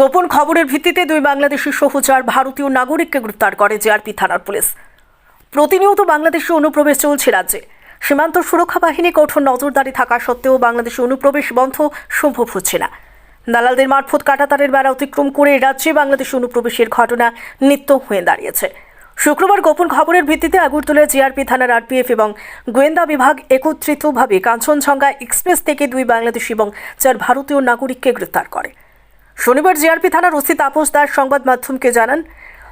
গোপন খবরের ভিত্তিতে দুই বাংলাদেশি সহ চার ভারতীয় নাগরিককে গ্রেপ্তার করে জেআরপি থানার পুলিশ। প্রতিনিয়ত বাংলাদেশে অনুপ্রবেশ চলছে রাজ্যে। সীমান্ত সুরক্ষা বাহিনী কঠোর নজরদারি থাকা সত্ত্বেও বাংলাদেশে অনুপ্রবেশ বন্ধ সম্ভব হচ্ছে না। দালালদের মারফত কাটাতারের বেড়া অতিক্রম করে রাজ্যে বাংলাদেশে অনুপ্রবেশের ঘটনা নিত্য হয়ে দাঁড়িয়েছে। শুক্রবার গোপন খবরের ভিত্তিতে আগরতলা জিআরপি থানার আরপিএফ এবং গোয়েন্দা বিভাগ একত্রিতভাবে কাঞ্চনজঙ্ঘা এক্সপ্রেস থেকে দুই বাংলাদেশি এবং চার ভারতীয় নাগরিককে গ্রেপ্তার করে। শনিবার জিআরপি থানার ওসি তাপস দাস সংবাদ মাধ্যমকে জানান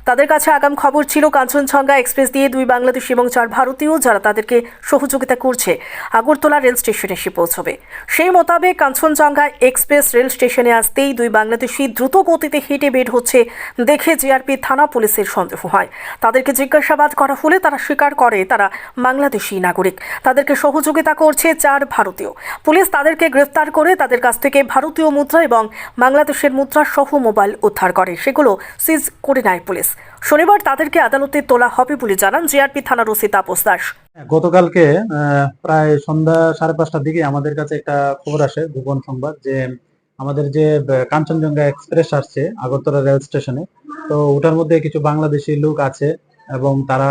তাদের কাছে আগাম খবর ছিল, কাঞ্চনজঙ্ঘা এক্সপ্রেস দিয়ে দুই বাংলাদেশি এবং চার ভারতীয় যারা তাদেরকে সহযোগিতা করছে আগরতলা রেল স্টেশনে এসে পৌঁছবে। সেই মোতাবেক কাঞ্চনজঙ্ঘা এক্সপ্রেস রেল স্টেশনে আসতেই দুই বাংলাদেশি দ্রুত গতিতে হেঁটে বের হচ্ছে দেখে জিআরপি থানা পুলিশের সন্দেহ হয়। তাদেরকে জিজ্ঞাসাবাদ করা হলে তারা স্বীকার করে তারা বাংলাদেশি নাগরিক। তাদেরকে সহযোগিতা করছে চার ভারতীয়। পুলিশ তাদেরকে গ্রেফতার করে তাদের কাছ থেকে ভারতীয় মুদ্রা এবং বাংলাদেশের মুদ্রা সহ মোবাইল উদ্ধার করে। সেগুলো সিজ করে নেয় পুলিশ। শনিবার তাদেরকে আদালতে তোলা হবে বলে জানান জিআরপি থানার ওসি তাপস দাস। গতকালকে প্রায় সন্ধ্যা সাড়ে পাঁচটার দিকে আমাদের কাছে একটা খবর আসে গোপন সংবাদ, যে আমাদের যে কাঞ্চনজঙ্ঘা এক্সপ্রেস আসছে আগরতলা রেল স্টেশনে, তো ওটার মধ্যে কিছু বাংলাদেশি লোক আছে এবং তারা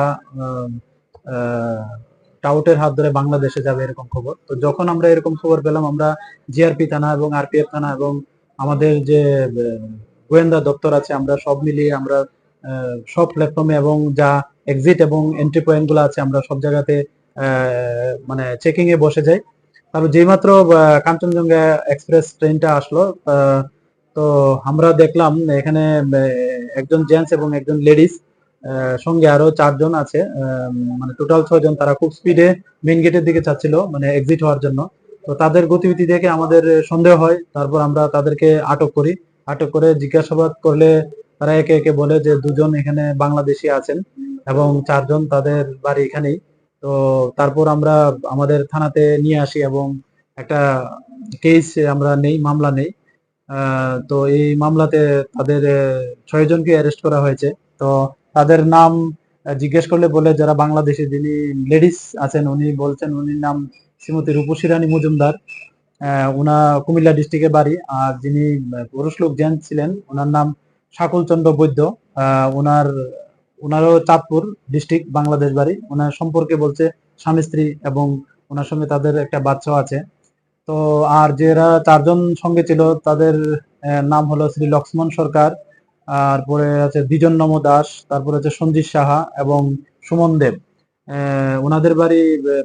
টাউটের হাত ধরে বাংলাদেশে যাবে এরকম খবর। তো যখন আমরা এরকম খবর পেলাম, আমরা জিআরপি থানা এবং আরপিএফ থানা এবং আমাদের যে গোয়েন্দা দপ্তর আছে, আমরা সব মিলিয়ে আমরা সব প্ল্যাটফর্মে এবং যা এক্সিট এবং এন্ট্রি পয়েন্টগুলো আছে, আমরা সব জায়গাতে মানে চেকিং এ বসে যাই। তারপর যেইমাত্র কাঞ্চনজঙ্ঘা এক্সপ্রেস ট্রেনটা আসলো তো আমরা দেখলাম এখানে একজন জেন্টস এবং একজন লেডিস সঙ্গে আরও চারজন আছে মানে টোটাল ছয়জন। তারা খুব স্পিডে মেন গেটের দিকে চাচ্ছিল মানে এক্সিট হওয়ার জন্য। তো তাদের গতিবিধি দেখে আমাদের সন্দেহ হয়। তারপর আমরা তাদেরকে আটক করি। আটক করে জিজ্ঞাসাবাদ করলে তারা একে একে বলে যে দুজন এখানে বাংলাদেশি আছেন এবং চারজন তাদের বাড়ি এখানেই। তো তারপর আমরা আমাদের থানাতে নিয়ে আসি এবং একটা কেস আমরা নেই, মামলা নেই। তো এই মামলাতে তাদের ছয় জনকে অ্যারেস্ট করা হয়েছে। তো তাদের নাম জিজ্ঞেস করলে বলে যারা বাংলাদেশে যিনি লেডিস আছেন, উনি বলছেন উনির নাম শ্রীমতী রূপসী রানী মজুমদার উনা কুমিল্লা ডিস্ট্রিক্টে বাড়ি। আর যিনি পুরুষ লোক জেন্টস ছিলেন ওনার নাম শাকুল চন্দ্র বৈদ্য ওনার ওনারও চাঁদপুর ডিস্ট্রিক্ট বাংলাদেশ বাড়ি। ওনার সম্পর্কে বলছে স্বামী, স্ত্রী এবং ওনার সঙ্গে তাদের একটা বাচ্চাও আছে। তো আর যারা চারজন সঙ্গে ছিল, তাদের নাম হলো শ্রী লক্ষ্মণ সরকার তারপরে আছে দ্বিজন নম দাস, তারপরে আছে সঞ্জিত সাহা এবং সুমন দেব। ওনাদের বাড়ি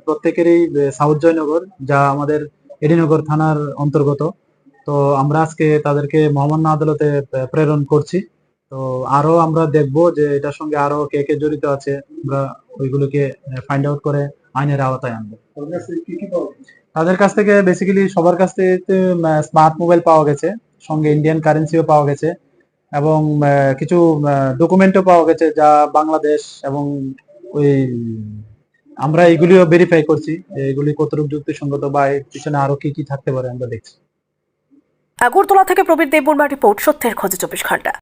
প্রত্যেকেরই সাউথ জয়নগর, যা আমাদের এডিনগর থানার অন্তর্গত। তো আমরা আজকে তাদেরকে মহামান্য আদালতে প্রেরণ করছি। তো আরও আমরা দেখব যে এটার সঙ্গে আরও কে কে জড়িত আছে। আমরা ওইগুলোকে ফাইন্ড আউট করে আইনের আওতায় আনব। তাদের কাছ থেকে বেসিক্যালি সবার কাছ থেকে স্মার্ট মোবাইল পাওয়া গেছে, সঙ্গে ইন্ডিয়ান কারেন্সিও পাওয়া গেছে এবং কিছু ডকুমেন্টও পাওয়া গেছে যা বাংলাদেশ এবং ওই আমরা এগুলিও ভেরিফাই করছি এগুলি কতটুকু যুক্তিসঙ্গত বা এর পিছনে আরও কি কি থাকতে পারে আমরা দেখছি। আগরতলা থেকে প্রবীর দেববর্মা রিপোর্ট সত্যের খোঁজে চব্বিশ ঘণ্টা।